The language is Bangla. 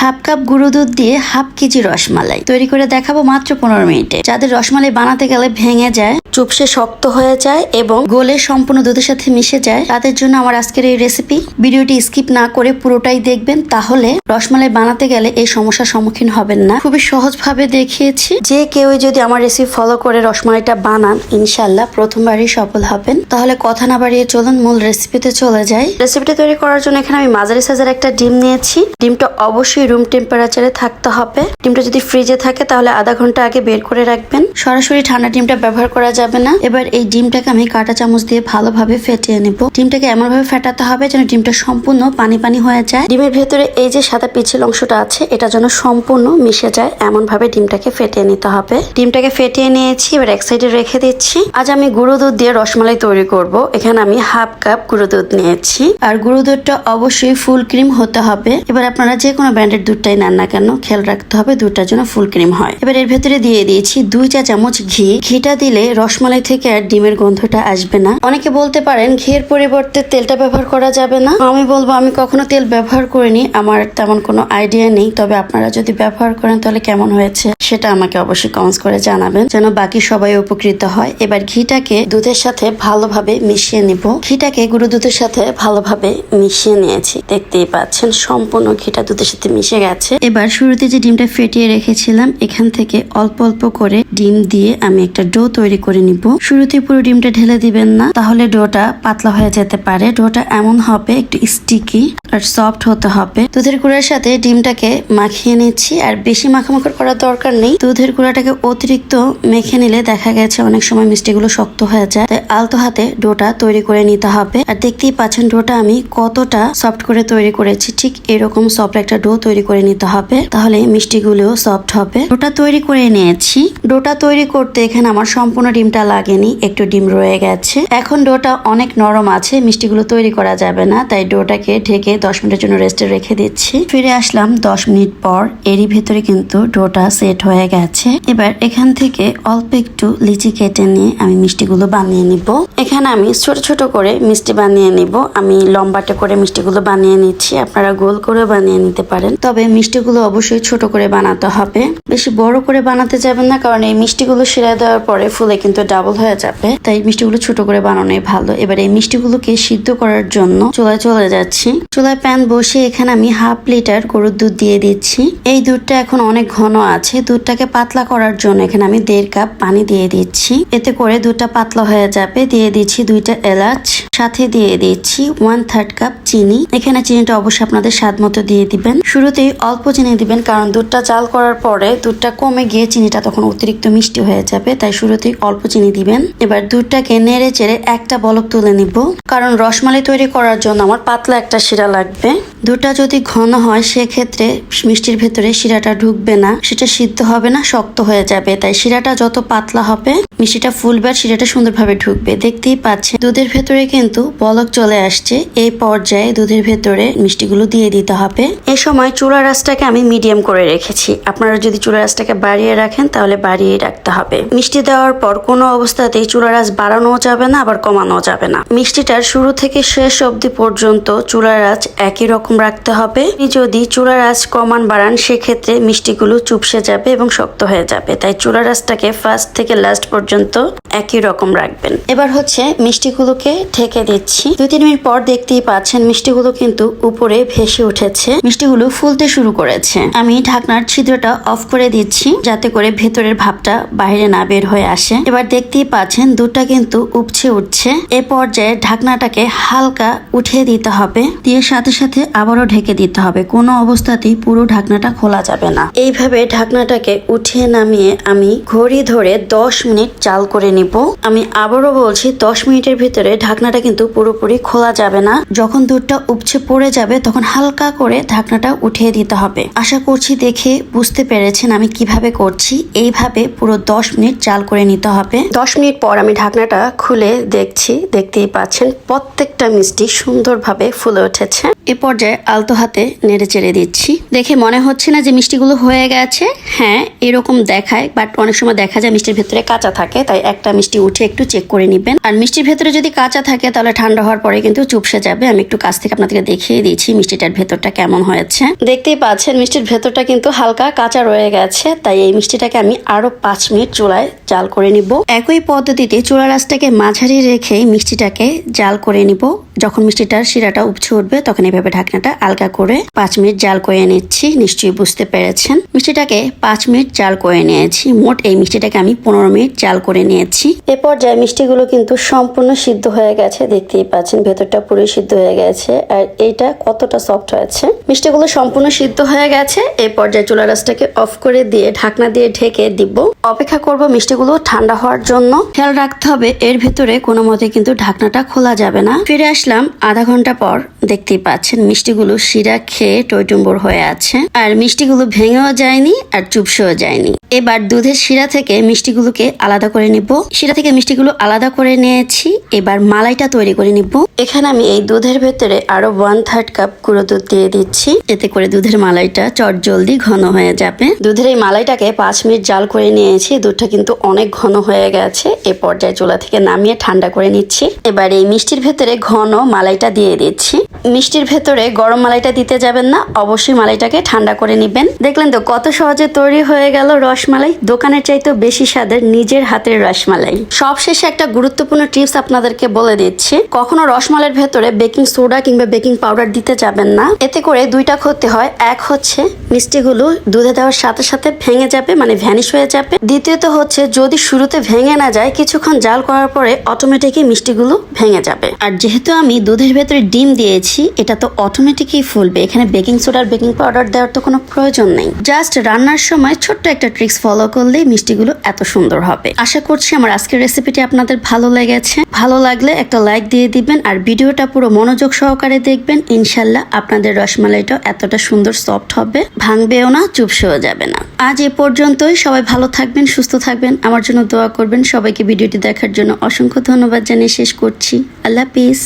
হাফ কাপ গুঁড়ো দুধ দিয়ে হাফ কেজি রসমালাই। তৈরি করে দেখাবো মাত্র পনেরো মিনিটে। যাদের রসমালাই বানাতে গেলে ভেঙে যায় চুপসে শক্ত হয়ে যায় এবং গোলে সম্পূর্ণ দুধের সাথে মিশে যায়। তাদের জন্য আমার আজকের এই রেসিপি ভিডিওটি স্কিপ না করে পুরোটাই দেখবেন, তাহলে রসমালাই বানাতে গেলে এই সমস্যার সম্মুখীন হবেন না। খুবই সহজভাবে দেখিয়েছি। যে কেউ যদি আমার রেসিপি ফলো করে রসমালাইটা বানান ইনশাল্লাহ প্রথমবারই সফল হবেন। তাহলে কথা না বাড়িয়ে চলুন, মূল রেসিপিতে চলে যাই। রেসিপিটা তৈরি করার জন্য এখানে আমি মাঝারি সাইজের একটা ডিম নিয়েছি। ডিমটা অবশ্যই রুম টেম্পারেচারে থাকতে হবে। ডিমটা যদি ফ্রিজে থাকে, তাহলে আধা ঘণ্টা আগে বের করে রাখবেন। সরাসরি ঠান্ডা ডিমটা ব্যবহার করা যাবে না। এবার এই ডিমটাকে আমি কাঁটা চামচ দিয়ে ভালোভাবে ফেটিয়ে নেব। ডিমটাকে এমন ভাবে ফেটাতে হবে যেন ডিমটা সম্পূর্ণ পানি পানি হয়ে যায়। ডিমের ভেতরে এই যে সাদা পিছিল অংশটা আছে, এটা যেন সম্পূর্ণ মিশে যায়। এমন ভাবে ডিমটাকে ফেটিয়ে নিতে হবে। ডিমটাকে ফেটিয়ে নিয়েছি, এবার এক সাইডে রেখে দিচ্ছি। আজ আমি গুঁড়ো দুধ দিয়ে রসমালাই তৈরি করব। এখানে আমি হাফ কাপ গুঁড়ো দুধ নিয়েছি। আর গুঁড়ো দুধটা অবশ্যই ফুল ক্রিম হতে হবে। এবার আপনারা যে কোনো ব্র্যান্ডের দুধটাই নেন না কেন, খেয়াল রাখতে হবে দুধটার জন্য ফুল ক্রিম হয়। এবার এর ভেতরে দিয়ে দিয়েছি দুই চা চামচ ঘি। ঘিটা দিলে রসমালাই থেকে আর ডিমের গন্ধটা আসবে না। অনেকে বলতে পারেন, ঘিয়ের পরিবর্তে তেলটা ব্যবহার করা যাবে না? আমি বলব, আমি কখনো তেল ব্যবহার করিনি। আমার তেমন কোনো আইডিয়া নেই। তবে আপনারা যদি ব্যবহার করেন, তাহলে কেমন হয়েছে? সেটা আমাকে অবশ্যই কমেন্টস করে জানাবেন। যেন বাকি সবাই উপকৃত হয়। এবার ঘিটাকে দুধের সাথে ভালোভাবে মিশিয়ে নিব। ঘিটাকে গুঁড়ো দুধের সাথে ভালোভাবে মিশিয়ে নিয়েছি। দেখতেই পাচ্ছেন, সম্পূর্ণ ঘিটা দুধের সাথে মিশে গেছে। এবার শুরুতে যে ডিমটা ফেটিয়ে রেখেছিলাম, এখান থেকে অল্প অল্প করে ডিম দিয়ে আমি একটা ডো তৈরি করে নিব। শুরুতে পুরো ডিমটা ঢেলে দিবেন না, তাহলে ডোটা পাতলা হয়ে যেতে পারে। ডোটা এমন হবে, একটু স্টিকি আর সফট হতে হবে। দুধের গুঁড়ার সাথে ডিমটাকে মাখিয়ে নিচ্ছি, আর বেশি মাখামাখি করার দরকার নেই। দুধের গুঁড়াটাকে অতিরিক্ত মেখে নিলে দেখা গেছে অনেক সময় মিষ্টিগুলো শক্ত হয়ে যায়। তাই আলতো হাতে ডোটা তৈরি করে নিতে হবে। আর দেখতেই পাচ্ছেন ডোটা আমি কতটা সফট করে তৈরি করেছি। ঠিক এরকম সফট একটা ডো তৈরি করে নিতে হবে, তাহলে মিষ্টিগুলোও সফট হবে। ডোটা তৈরি করে নিয়েছি। ডোটা তৈরি করতে এখানে আমার সম্পূর্ণ ডিমটা লাগেনি, একটু ডিম রয়ে গেছে। এখন ডোটা অনেক নরম আছে, মিষ্টিগুলো তৈরি করা যাবে না, তাই ডোটাকে ঢেকে দশ মিনিটের জন্য রেস্টে রেখে দিচ্ছি। ফিরে আসলাম দশ মিনিট পর, এরই ভেতরে কিন্তু ডোটা সেট হয়ে গেছে। এবার এখান থেকে অল্প একটু লিচি কেটে নিয়ে আমি মিষ্টিগুলো বানিয়ে নিব। এখানে আমি ছোট ছোট করে মিষ্টি বানিয়ে নিব। আমি লম্বাটে করে মিষ্টিগুলো বানিয়ে নিচ্ছি, আপনারা গোল করে বানিয়ে নিতে পারেন। তবে মিষ্টিগুলো অবশ্যই ছোট করে বানাতে হবে। বেশি বড় করে বানাতে যাবেন না, কারণ এই মিষ্টিগুলো সেরা দেওয়ার পরে ফুলে কিন্তু ডাবল হয়ে যাবে। তাই মিষ্টিগুলো ছোট করে বানানোই ভালো। এবার এই মিষ্টিগুলোকে সিদ্ধ করার জন্য চুলায় চলে যাচ্ছি। চুলায় প্যান বসে এখানে আমি হাফ লিটার গরুর দুধ দিয়ে দিচ্ছি। এই দুধটা এখন অনেক ঘন আছে। দুধটাকে পাতলা করার জন্য এখানে আমি দেড় কাপ পানি দিয়ে দিচ্ছি। এতে করে দুধটা পাতলা হয়ে যাবে। দিয়ে দিচ্ছি দুইটা এলাচ। সাথে দিয়ে দিচ্ছি ওয়ান থার্ড কাপ চিনি। এখানে চিনিটা অবশ্যই আপনাদের স্বাদ মতো দিয়ে দিবেন। শুরুতেই অল্প চিনি দিবেন, কারণ দুধটা চাল করার পরে দুধটা কমে গিয়ে চিনিটা তখন অতিরিক্ত মিষ্টি হয়ে যাবে। তাই শুরুতেই অল্প চিনি দিবেন। এবার দুধটাকে নেড়ে চেড়ে একটা বলক তুলে নিব। কারণ রসমালাই তৈরি করার জন্য আমার পাতলা একটা শিরা লাগবে। দুধটা যদি ঘন হয়, সেক্ষেত্রে মিষ্টির ভেতরে শিরাটা ঢুকবে না। সেটা সিদ্ধ হবে না, শক্ত হয়ে যাবে। তাই শিরাটা যত পাতলা হবে, মিষ্টিটা ফুলবে আর শিরাটা সুন্দরভাবে ঢুকবে। দেখতেই পাচ্ছে দুধের ভেতরে কিন্তু বলক চলে আসছে। এই পর্যায়ে দুধের ভেতরে মিষ্টিগুলো দিয়ে দিতে হবে। এই সময় চুলা রাসটাকে আমি মিডিয়াম করে রেখেছি। আপনারা যদি চুলা রাসটাকে বাড়িয়ে রাখেন, তাহলে বাড়িয়ে রাখতে হবে। মিষ্টি দেওয়ার পর কোনো অবস্থাতেই চুলা রাস বাড়ানো যাবে না, আবার কমানো যাবে না। মিষ্টিটার শুরু থেকে শেষ অবধি পর্যন্ত চুলা রাস একই রকম রাখতে হবে। যদি চুলা রাস কমান বাড়ান, সেক্ষেত্রে মিষ্টিগুলো চুপসে যাবে এবং শক্ত হয়ে যাবে। তাই চুলা রাসটাকে ফার্স্ট থেকে লাস্ট পর্যন্ত একই রকম রাখবেন। এবার হচ্ছে মিষ্টিগুলোকে ঢেকে দিচ্ছি। দুই তিন মিনিট পর দেখতেই পাচ্ছেন মিষ্টিগুলো কিন্তু উপরে ভেসে উঠেছে। মিষ্টিগুলো ফুলতে শুরু করেছে। আমি ঢাকনার ছিদ্রটা অফ করে দিচ্ছি, যাতে করে ভেতরের ভাবটা বাইরে না বের হয়ে আসে। এবার দেখতেই পাচ্ছেন দুধটা কিন্তু উপছে উঠছে। এ পর্যায়ে ঢাকনাটাকে হালকা উঠিয়ে দিতে হবে, দিয়ে সাথে সাথে আবারও ঢেকে দিতে হবে। কোনো অবস্থাতেই পুরো ঢাকনাটা খোলা যাবে না। এইভাবে ঢাকনাটাকে উঠিয়ে নামিয়ে আমি ঘড়ি ধরে দশ মিনিট চাল করে নিব। আমি আবারও বলছি, দশ মিনিটের ভিতরে ঢাকনাটা কিন্তু পুরোপুরি খোলা যাবে না। যখন দুধটা উপচে পড়ে যাবে, তখন হালকা করে ঢাকনাটা উঠিয়ে দিতে হবে। আশা করছি দেখে বুঝতে পেরেছেন আমি কীভাবে করছি। এইভাবে পুরো দশ মিনিট চাল করে নিতে হবে। দশ মিনিট পর আমি ঢাকনাটা খুলে দেখছি, দেখতেই পাচ্ছেন প্রত্যেকটা মিষ্টি সুন্দরভাবে ফুলে উঠেছে। এ পর্যায়ে আলতো হাতে নেড়ে চেড়ে দিচ্ছি। দেখে মনে হচ্ছে না যে মিষ্টিগুলো হয়ে গেছে। হ্যাঁ এরকম দেখায় বাট অনেক সময় দেখা যায় মিষ্টির ভেতরে কাঁচা থাকে, তাই একটা মিষ্টি উঠে একটু চেক করে নিবেন। আর মিষ্টির ভেতরে যদি কাঁচা থাকে, তাহলে ঠান্ডা হওয়ার পরে কিন্তু চুপসে যাবে। আমি একটু কাছ থেকে আপনাদেরকে দেখিয়ে দিয়েছি মিষ্টিটার ভেতরটা কেমন হয়েছে। দেখতেই পাচ্ছেন মিষ্টির ভেতরটা কিন্তু হালকা কাঁচা রয়ে গেছে, তাই এই মিষ্টিটাকে আমি আরও পাঁচ মিনিট চুলায় জাল করে নিব। একই পদ্ধতিতে চুলা রাসটাকে মাঝারি রেখে মিষ্টিটাকে জাল করে নিব। যখন মিষ্টিটার শিরাটা উপচে উঠবে, তখন এভাবে ঢাকনাটা আলগা করে পাঁচ মিনিট জাল করে নিচ্ছি। নিশ্চয়ই বুঝতে পেরেছেন। মিষ্টিটাকে পাঁচ মিনিট জাল করে নিয়েছি। মোট এই মিষ্টিটাকে আমি পনেরো মিনিট জাল করে নিয়েছি। এ পর্যায়ে মিষ্টিগুলো কিন্তু সম্পূর্ণ সিদ্ধ হয়ে গেছে। দেখতেই পাচ্ছেন, ভেতরটা পুরো সিদ্ধ হয়ে গেছে। আর এইটা কতটা সফট হয়েছে? মিষ্টিগুলো সম্পূর্ণ সিদ্ধ হয়ে গেছে। এই পর্যায়ে চুলা রাসটাকে অফ করে দিয়ে ঢাকনা দিয়ে ঢেকে দিব। অপেক্ষা করব মিষ্টিগুলো ঠান্ডা হওয়ার জন্য খেয়াল রাখতে হবে, এর ভেতরে কোনো মতে কিন্তু ঢাকনাটা খোলা যাবে না। ফিরে আসলাম, আধা ঘণ্টা পর দেখতেই পাচ্ছেন মিষ্টিগুলো শিরা খেয়ে টইটুম্বর হয়ে আছে। আর মিষ্টিগুলো ভেঙেও যায়নি আর চুপসেও যায়নি। এবার দুধের শিরা থেকে মিষ্টিগুলোকে আলাদা করে নিব। শিরা থেকে মিষ্টিগুলো আলাদা করে নিয়েছি, এবার মালাইটা তৈরি করে নিব। এখানে আমি এই দুধের ভেতরে আরও ওয়ান থার্ড কাপ গুঁড়ো দুধ দিয়ে দিচ্ছি। এতে করে দুধের মালাইটা চট জলদি ঘন হয়ে যাবে। দুধের এই মালাইটাকে পাঁচ মিনিট জাল করে নিয়েছি, দুধটা কিন্তু অনেক ঘন হয়ে গেছে। এ পর্যায়ে চুলা থেকে নামিয়ে ঠান্ডা করে নিচ্ছি। এবার এই মিষ্টির ভেতরে ঘন মালাইটা দিয়ে দিচ্ছি। মিষ্টির ভেতরে গরম মালাইটা দিতে যাবেন না, অবশ্যই মালাইটাকে ঠান্ডা করে নেবেন। দেখলেন তো কত সহজে তৈরি হয়ে গেল রসমালাই। দোকানের চাইতেও বেশি স্বাদের নিজের হাতের রসমালাই। সবশেষে একটা গুরুত্বপূর্ণ টিপস আপনাদেরকে বলে দিচ্ছি। কখনো রসমালাইয়ের ভেতরে বেকিং সোডা কিংবা বেকিং পাউডার দিতে যাবেন না। এতে করে দুইটা ক্ষতি হয়। এক হচ্ছে, মিষ্টিগুলো দুধে দেওয়ার সাথে সাথে ভেঙে যাবে মানে ভ্যানিশ হয়ে যাবে। দ্বিতীয়ত হচ্ছে, যদি শুরুতে ভেঙে না যায়, কিছুক্ষণ জাল করার পরে অটোমেটিকই মিষ্টিগুলো ভেঙে যাবে। আর যেহেতু আমি দুধের ভেতরে ডিম দিয়েছি, এটা তো অটোমেটিকই ফুলবে। এখানে বেকিং সোডার বেকিং পাউডার দেওয়ার তো কোনো প্রয়োজন নেই। জাস্ট রান্নার সময় ছোট্ট একটা ট্রিক্স ফলো করলেই মিষ্টিগুলো এত সুন্দর হবে। আশা করছি আমার আজকের রেসিপিটি আপনাদের ভালো লেগেছে। ভালো লাগলে একটা লাইক দিয়ে দিবেন আর ভিডিওটা পুরো মনোযোগ সহকারে দেখবেন। ইনশাল্লাহ আপনাদের রসমালাইটাও এতটা সুন্দর সফট হবে, ভাঙবেও না, চুপসেও যাবে না। আজ এ পর্যন্তই। সবাই ভালো থাকবেন, সুস্থ থাকবেন। আমার জন্য দোয়া করবেন সবাইকে ভিডিওটি দেখার জন্য অসংখ্য ধন্যবাদ জানিয়ে শেষ করছি। আল্লাহ হাফিজ।